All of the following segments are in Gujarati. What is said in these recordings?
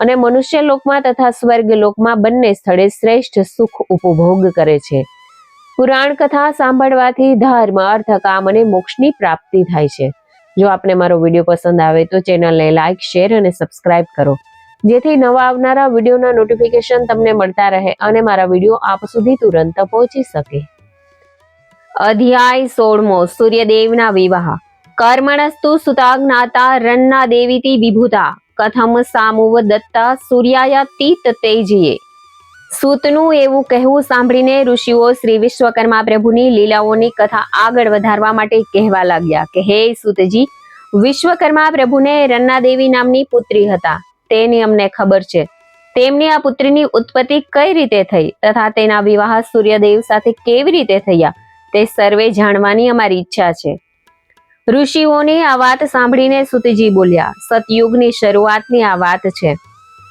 અને મનુષ્ય લોકમાં તથા સ્વર્ગ લોકમાં બંને સ્થળે શ્રેષ્ઠ સુખ ઉપભોગ કરે છે. પુરાણ કથા સાંભળવાથી ધર્મ અર્થ કામ અને મોક્ષની પ્રાપ્તિ થાય છે. જો આપને મારો વીડિયો પસંદ આવે તો ચેનલને લાઇક શેર અને સબસ્ક્રાઇબ કરો. જેથી નવા આવનારા વિડીયોના નોટિફિકેશન તમને મળતા રહે અને મારા વીડિયો આપ સુધી તુરંત પહોંચી શકે. અધ્યાય સોળમો, સૂર્યદેવના વિવાહ. કર્મણસ્તુ સુતા જ્ઞાતા રન્ના દેવીતી વિભૂતા. કથમ સામુવ દત્તા સૂર્યાયા તીત તેજીએ. સૂતનું એવું કહેવું સાંભળીને ઋષિઓ શ્રી વિશ્વકર્મા પ્રભુની લીલાઓની કથા આગળ વધારવા માટે કહેવા લાગ્યા કે, હે સૂતજી, વિશ્વકર્મા પ્રભુને રન્ના દેવી નામની પુત્રી હતા. તેની અમને ખબર છે. તેમની આ પુત્રીની ઉત્પત્તિ કઈ રીતે થઈ તથા તેના વિવાહ સૂર્યદેવ સાથે કેવી રીતે થયા તે સર્વે જાણવાની અમારી ઈચ્છા છે. ઋષિઓની આ વાત સાંભળીને સુતજી બોલ્યા, સતયુગની શરૂઆતની આ વાત છે.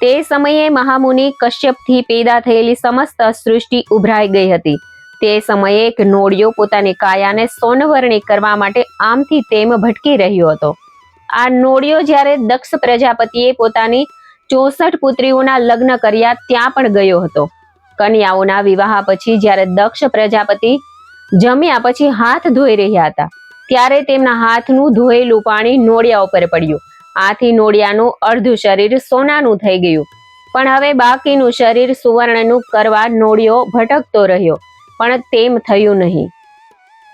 તે સમયે મહામુનિ કશ્યપથી પેદા થયેલી સમસ્ત સૃષ્ટિ ઉભરાઈ ગઈ હતી. તે સમયે એક નોળિયો પોતાની કાયાને સોનવર્ણી કરવા માટે આમથી તેમ ભટકી રહ્યો હતો. આ નોળિયો જ્યારે દક્ષ પ્રજાપતિએ પોતાની ચોસઠ પુત્રીઓના લગ્ન કર્યા ત્યાં પણ ગયો હતો. કન્યાઓના વિવાહ પછી જ્યારે દક્ષ પ્રજાપતિ જમ્યા પછી હાથ ધોઈ રહ્યા હતા. ત્યારે તેમના હાથનું ધોયેલું પાણી નોળિયા ઉપર પડ્યું. આથી નોળિયાનું અડધું શરીર સોનાનું થઈ ગયું. પણ હવે બાકીનું શરીર સુવર્ણનું કરવા નોળિયો ભટકતો રહ્યો, પણ તેમ થયું નહીં.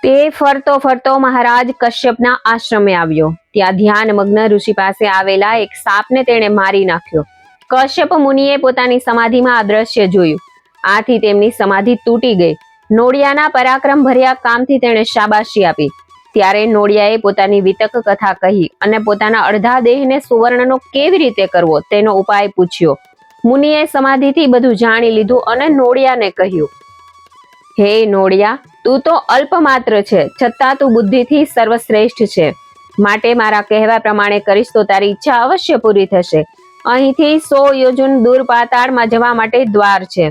તે ફરતો ફરતો મહારાજ કશ્યપના આશ્રમે આવ્યો. ત્યાં ધ્યાનમગ્ન ઋષિ પાસે આવેલા એક સાપને તેણે મારી નાખ્યો. કશ્યપ મુનિએ પોતાની સમાધિમાં આ જોયું. આથી તેમની સમાધિ તૂટી ગઈ. નોળિયાના પરાક્રમ ભર્યા કામથી તેણે શાબાશી આપી. ત્યારે નોળિયાએ પોતાની વિતક કથા કહી અને પોતાના અડધા દેહને સુવર્ણનો કેવી રીતે કરવો તેનો ઉપાય પૂછ્યો. મુનિએ સમાધિથી બધું જાણી લીધું અને નોળિયાને કહ્યું, હે નોળિયા તું તો અલ્પમાત્ર છે, છતાં તું બુદ્ધિથી સર્વશ્રેષ્ઠ છે. માટે મારા કહેવા પ્રમાણે કરીશ તો તારી ઈચ્છા અવશ્ય પૂરી થશે. અહીંથી સો યોજન દૂર પાતાળમાં જવા માટે દ્વાર છે.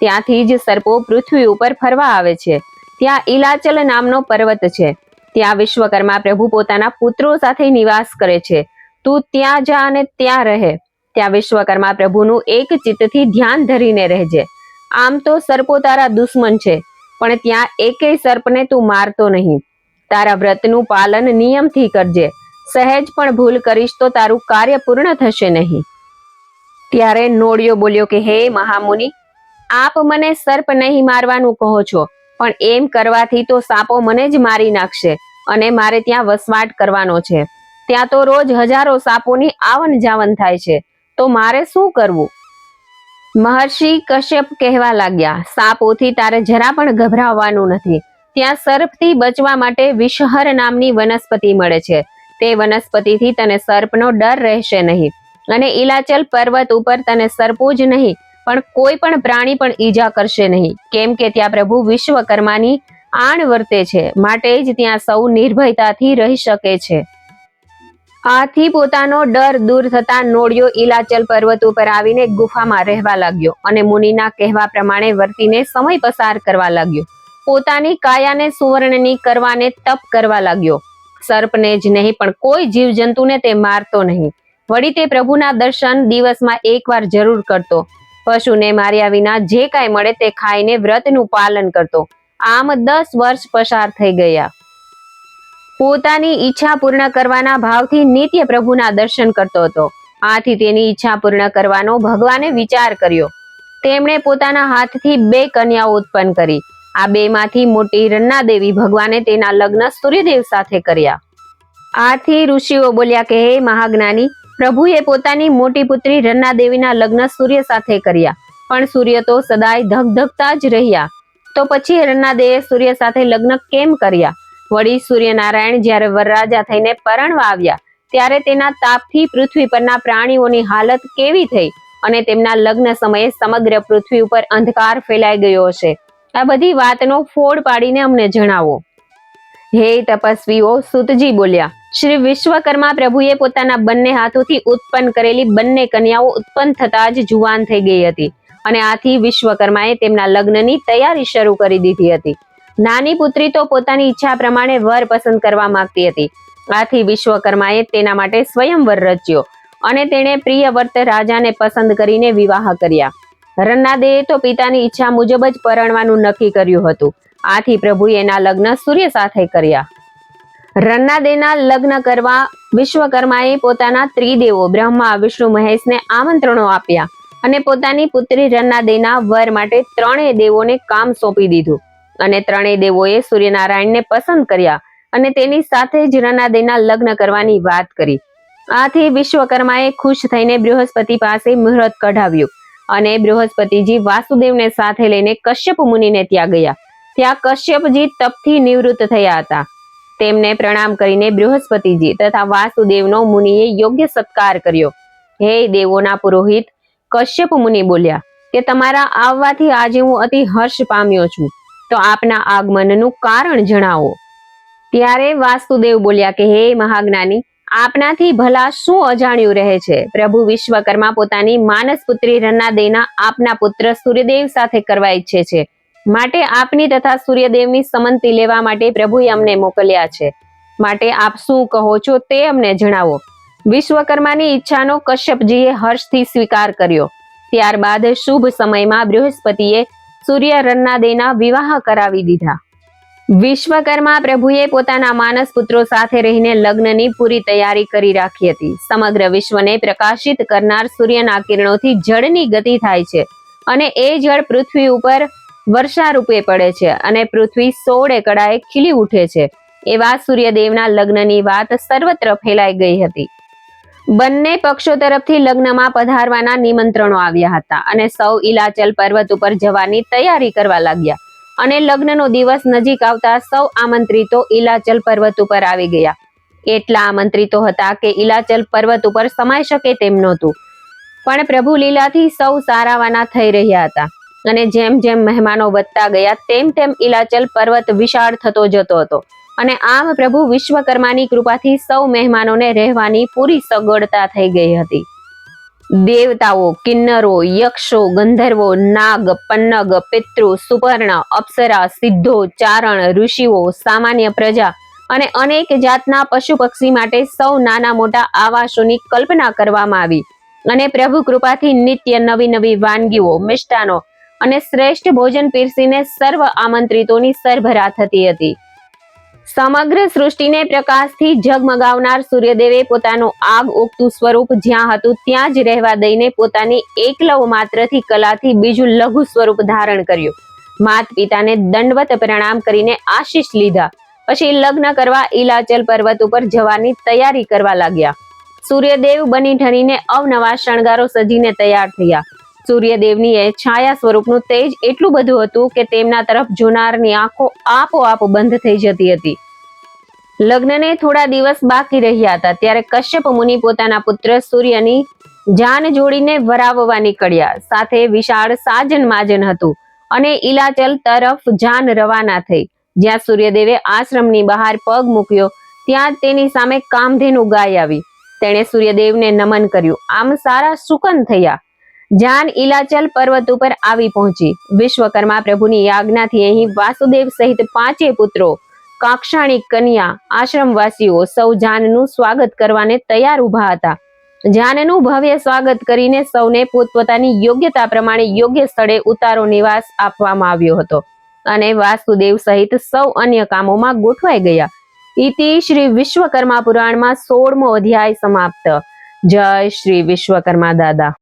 ત્યાંથી જ સર્પો પૃથ્વી ઉપર ફરવા આવે છે. ત્યાં ઇલાચલ નામનો પર્વત છે. ત્યાં વિશ્વકર્મા પ્રભુ પોતાના પુત્રો સાથે નિવાસ કરે છે. તું ત્યાં જા અને ત્યાં રહે. ત્યાં વિશ્વકર્મા પ્રભુનું એક ચિત્તથી ધ્યાન ધરીને રહેજે. આમ તો સર્પો તારા દુશ્મન છે, પણ ત્યાં એકેય સર્પને તું મારતો નહીં. તારા વ્રતનું પાલન નિયમથી કરજે. સહેજ પણ ભૂલ કરીશ તો તારું કાર્ય પૂર્ણ થશે નહીં. ત્યારે નોળિયો બોલ્યો કે, હે મહામુનિ, આપ મને સર્પ નહીં મારવાનું કહો છો, પણ એમ કરવાથી તો સાપો મને જ મારી નાખશે. અને મારે ત્યાં વસવાટ કરવાનો છે. ત્યાં તો રોજ હજારો સાપોની આવન જાવન થાય છે. તો મારે શું કરવું? મહર્ષિ કશ્યપ કહેવા લાગ્યા, સાપોથી તારે જરા પણ ગભરાવવાનું નથી. ત્યાં સર્પથી બચવા માટે વિષહર નામની વનસ્પતિ મળે છે. તે વનસ્પતિથી તને સર્પનો ડર રહેશે નહીં. અને ઇલાચલ પર્વત ઉપર તને સર્પો જ નહીં, પણ કોઈ પણ પ્રાણી પણ ઈજા કરશે નહીં. કેમ કે ત્યાં પ્રભુ વિશ્વકર્માની આણ વર્તે છે. માટે જ ત્યાં સૌ નિર્ભયતાથી રહી શકે છે. આથી પોતાનો ડર દૂર થતા નોળિયો ઇલાચલ પર્વત ઉપર આવીને ગુફામાં રહેવા લાગ્યો અને મુનિના કહેવા પ્રમાણે વર્તીને સમય પસાર કરવા લાગ્યો. પોતાની કાયાને સુવર્ણની કરવાને તપ કરવા લાગ્યો. સર્પને જ નહીં, પણ કોઈ જીવજંતુને તે મારતો નહીં. વળી તે પ્રભુના દર્શન દિવસમાં એકવાર જરૂર કરતો. પશુને માર્યા વિના જે કાંઈ મળે તે ખાઈને વ્રતનું પાલન કરતો. આમ દસ વર્ષ પસાર થઈ ગયા. પોતાની ઈચ્છા પૂર્ણ કરવાના ભાવથી નિત્ય પ્રભુના દર્શન કરતો હતો. આથી તેની ઈચ્છા પૂર્ણ કરવાનો ભગવાને વિચાર કર્યો. તેમણે પોતાના હાથથી બે કન્યાઓ ઉત્પન્ન કરી. આ બેમાંથી મોટી રન્ના દેવી ભગવાને તેના લગ્ન સૂર્યદેવ સાથે કર્યા. આથી ઋષિઓ બોલ્યા કે, હે મહાજ્ઞાની, પ્રભુએ પોતાની મોટી પુત્રી રન્ના દેવીના લગ્ન સૂર્ય સાથે કર્યા. પણ સૂર્ય તો સદાય ધગધગતા જ રહ્યા. તો પછી રન્નાદેવે સૂર્ય સાથે લગ્ન કેમ કર્યા? વળી સૂર્યનારાયણ જ્યારે વરરાજા થઈને પરણવા આવ્યા, ત્યારે તેના તાપથી પૃથ્વી પરના પ્રાણીઓની હાલત કેવી થઈ અને તેમના લગ્ન સમયે સમગ્ર પૃથ્વી ઉપર અંધકાર ફેલાઈ ગયો હશે? આ બધી વાતનો ફોડ પાડીને અમને જણાવો. હે તપસ્વીઓ, સુતજી બોલ્યા, શ્રી વિશ્વકર્મા પ્રભુએ પોતાના બંને હાથોથી ઉત્પન્ન કરેલી બંને કન્યાઓ ઉત્પન્ન થતા જ જુવાન થઈ ગઈ હતી. અને આથી વિશ્વકર્માએ તેમના લગ્નની તૈયારી શરૂ કરી દીધી હતી. નાની પુત્રી તો પોતાની ઈચ્છા પ્રમાણે વર પસંદ કરવા માંગતી હતી. આથી વિશ્વકર્માએ તેના માટે સ્વયંવર રચ્યો અને તેણે પ્રિયવર્ત રાજાને પસંદ કરીને વિવાહ કર્યા. રન્નાદેએ તો પિતાની ઈચ્છા મુજબ જ પરણવાનું નક્કી કર્યું હતું. આથી પ્રભુએ એના લગ્ન સૂર્ય સાથે કર્યા. રન્નાદેના લગ્ન કરવા વિશ્વકર્માએ પોતાના ત્રિદેવો બ્રહ્મા, વિષ્ણુ મહેશને આમંત્રણો આપ્યા. અને પોતાની પુત્રી રન્નાદેના વર માટે ત્રણેય દેવોને કામ સોંપી દીધું. અને ત્રણેય દેવોએ સૂર્યનારાયણને પસંદ કર્યા અને તેની સાથે જ રન્નાદેના લગ્ન કરવાની વાત કરી. આથી વિશ્વકર્માએ ખુશ થઈને બૃહસ્પતિ પાસે મુહૂર્ત કઢાવ્યું અને બૃહસ્પતિજી વાસુદેવને સાથે લઈને કશ્યપ મુનિને ત્યાં ગયા. ત્યાં કશ્યપજી તપથી નિવૃત્ત થયા હતા. તેમને પ્રણામ કરીને બૃહસ્પતિજી તથા વાસુદેવનો મુનિએ યોગ્ય સત્કાર કર્યો. હે દેવોના પુરોહિત કશ્યપ મુનિ બોલ્યા, કે તમારા આવવાથી આજે હું અતિ હર્ષ પામ્યો છું. તો આપના આગમનનું કારણ જણાવો. ત્યારે વાસુદેવ બોલ્યા કે, હે મહાજ્ઞાની, આપનાથી ભલા શું અજાણ્યું રહે છે? પ્રભુ વિશ્વકર્મા પોતાની માનસ પુત્રી રન્નાદેના આપના પુત્ર સૂર્યદેવ સાથે કરવા ઈચ્છે છે. માટે આપની તથા સૂર્યદેવની સંમતિ લેવા માટે પ્રભુએ અમને મોકલ્યા છે. માટે આપ શું કહો છો તે અમને જણાવો. વિશ્વકર્માની ઈચ્છાનો કશ્યપજીએ હર્ષથી સ્વીકાર કર્યો. ત્યારબાદ શુભ સમયમાં બૃહસ્પતિએ સૂર્ય રન્નાદેના વિવાહ કરાવી દીધા. વિશ્વકર્મા પ્રભુએ પોતાના માનસ પુત્રો સાથે રહીને લગ્નની પૂરી તૈયારી કરી રાખી હતી. સમગ્ર વિશ્વને પ્રકાશિત કરનાર સૂર્યના કિરણોથી જળની ગતિ થાય છે અને એ જળ પૃથ્વી ઉપર વર્ષા રૂપે પડે છે અને પૃથ્વી સોળે કળાએ ખીલી ઉઠે છે. એવા સૂર્યદેવના લગ્નની વાત સર્વત્ર ફેલાઈ ગઈ હતી. બંને પક્ષો તરફથી લગ્નમાં પધારવાના નિમંત્રણો આવ્યા હતા અને સૌ ઇલાચલ પર્વત ઉપર જવાની તૈયારી કરવા લાગ્યા. અને લગ્નનો દિવસ નજીક આવતા સૌ આમંત્રિતો ઇલાચલ પર્વત ઉપર આવી ગયા. એટલા આમંત્રિતો હતા કે ઇલાચલ પર્વત ઉપર સમાઈ શકે તેમ નહોતું. પણ પ્રભુ લીલાથી સૌ સારાવાના થઈ રહ્યા હતા. અને જેમ જેમ મહેમાનો વધતા ગયા, તેમ તેમ ઇલાચલ પર્વત વિશાળ થતો જતો હતો. અને આમ પ્રભુ વિશ્વકર્માની કૃપાથી સૌ મહેમાનોને રહેવાની પૂરી સગવડતા થઈ ગઈ હતી. દેવતાઓ, કિન્નરો, યક્ષો, ગંધર્વો, નાગ, પન્નગ, પિતૃ સુપર્ણ અપ્સરા, સિદ્ધો, ચારણ, ઋષિઓ, સામાન્ય પ્રજા અને અનેક જાતના પશુ પક્ષી માટે સૌ નાના મોટા આવાસોની કલ્પના કરવામાં આવી અને પ્રભુ કૃપાથી નિત્ય નવી નવી વાનગીઓ, મિષ્ટાનો અને શ્રેષ્ઠ ભોજન પીરસીને સર્વ આમંત્રિતોની સરભરા થતી હતી. સમગ્ર સૃષ્ટિને પ્રકાશથી ઝગમગાવનાર સૂર્યદેવે પોતાનું આગ ઉગતું સ્વરૂપ જ્યાં હતું ત્યાં જ રહેવા દઈને પોતાની એકલવ માત્રથી કલાથી બીજું લઘુ સ્વરૂપ ધારણ કર્યું. માત પિતાને દંડવત પ્રણામ કરીને આશીષ લીધા. પછી લગ્ન કરવા ઇલાચલ પર્વત ઉપર જવાની તૈયારી કરવા લાગ્યા. સૂર્યદેવ બની ઠરીને અવનવા શણગારો સજીને તૈયાર થયા. સૂર્યદેવની એ છાયા સ્વરૂપનું તેજ એટલું બધું હતું કે તેમના તરફ જોનારની આંખો આપોઆપ બંધ થઈ જતી હતી. લગ્નને થોડા દિવસ બાકી રહ્યા હતા, ત્યારે કશ્યપ મુનિ પોતાના પુત્ર સૂર્યની જાન જોડીને વરાવવા નીકળ્યા. સાથે વિશાળ સાજન માજન હતું અને ઇલાચલ તરફ જાન રવાના થઈ. જ્યાં સૂર્યદેવે આશ્રમની બહાર પગ મૂક્યો, ત્યાં તેની સામે કામધેનુ ગાય આવી. તેણે સૂર્યદેવને નમન કર્યું. આમ સારા સુકન થયા. જાન ઇલાચલ પર્વત ઉપર આવી પહોંચી. વિશ્વકર્મા પ્રભુની આજ્ઞાથી અહીં વાસુદેવ સહિત પાંચે પુત્રો કાક્ષાણી કન્યા આશ્રમવાસીઓ સૌ જાનનું સ્વાગત કરવાને તૈયાર ઊભા હતા. જાનનું ભવ્ય સ્વાગત કરીને સૌને પોતપોતાની યોગ્યતા પ્રમાણે યોગ્ય સ્થળે ઉતારો નિવાસ આપવામાં આવ્યો હતો અને વાસુદેવ સહિત સૌ અન્ય કામોમાં ગોઠવાઈ ગયા. ઇતિ શ્રી વિશ્વકર્મા પુરાણમાં સોળમો અધ્યાય સમાપ્ત. જય શ્રી વિશ્વકર્મા દાદા.